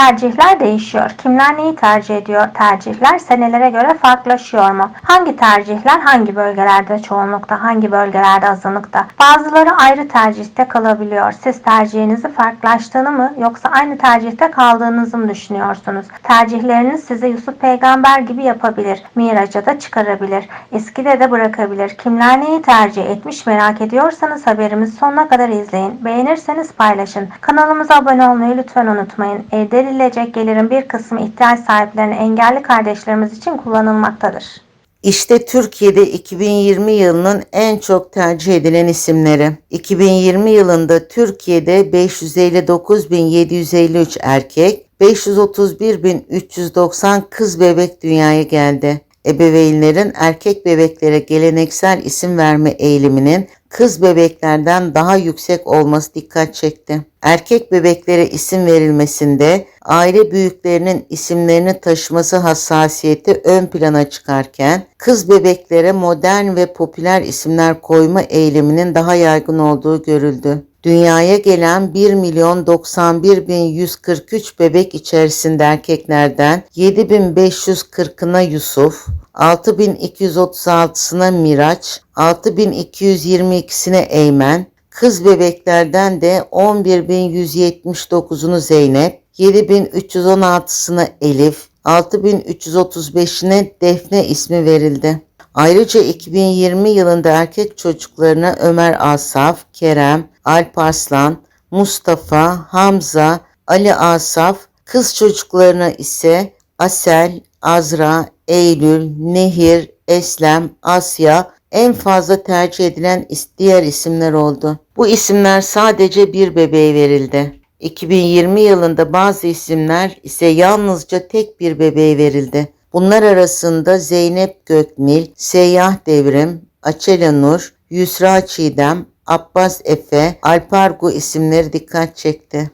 Tercihler değişiyor. Kimler neyi tercih ediyor? Tercihler senelere göre farklılaşıyor mu? Hangi tercihler hangi bölgelerde çoğunlukta, hangi bölgelerde azınlıkta? Bazıları ayrı tercihte kalabiliyor. Siz tercihinizi farklılaştığını mı yoksa aynı tercihte kaldığınızı mı düşünüyorsunuz? Tercihleriniz sizi Yusuf peygamber gibi yapabilir. Miraca da çıkarabilir. Eskide de bırakabilir. Kimler neyi tercih etmiş merak ediyorsanız haberimizi sonuna kadar izleyin. Beğenirseniz paylaşın. Kanalımıza abone olmayı lütfen unutmayın. Elde edilecek gelirin bir kısmı ihtiyaç sahiplerine engelli kardeşlerimiz için kullanılmaktadır. İşte Türkiye'de 2020 yılının en çok tercih edilen isimleri. 2020 yılında Türkiye'de 559.753 erkek, 531.390 kız bebek dünyaya geldi. Ebeveynlerin erkek bebeklere geleneksel isim verme eğiliminin kız bebeklerden daha yüksek olması dikkat çekti. Erkek bebeklere isim verilmesinde aile büyüklerinin isimlerini taşıması hassasiyeti ön plana çıkarken kız bebeklere modern ve popüler isimler koyma eğiliminin daha yaygın olduğu görüldü. Dünyaya gelen 1 milyon 91 bin 143 bebek içerisinde erkeklerden 7540'ına Yusuf, 6236'sına Miraç, 6222'sine Eymen, kız bebeklerden de 11179'unu Zeynep, 7316'sına Elif, 6335'ine Defne ismi verildi. Ayrıca 2020 yılında erkek çocuklarına Ömer Asaf, Kerem, Alp Arslan, Mustafa, Hamza, Ali Asaf, kız çocuklarına ise Asel, Azra, Eylül, Nehir, Eslem, Asya en fazla tercih edilen diğer isimler oldu. Bu isimler sadece bir bebeğe verildi. 2020 yılında bazı isimler ise yalnızca tek bir bebeğe verildi. Bunlar arasında Zeynep Gökmil, Seyyah Devrim, Açela Nur, Yusra Çiğdem, Abbas Efe, Alpargu isimleri dikkat çekti.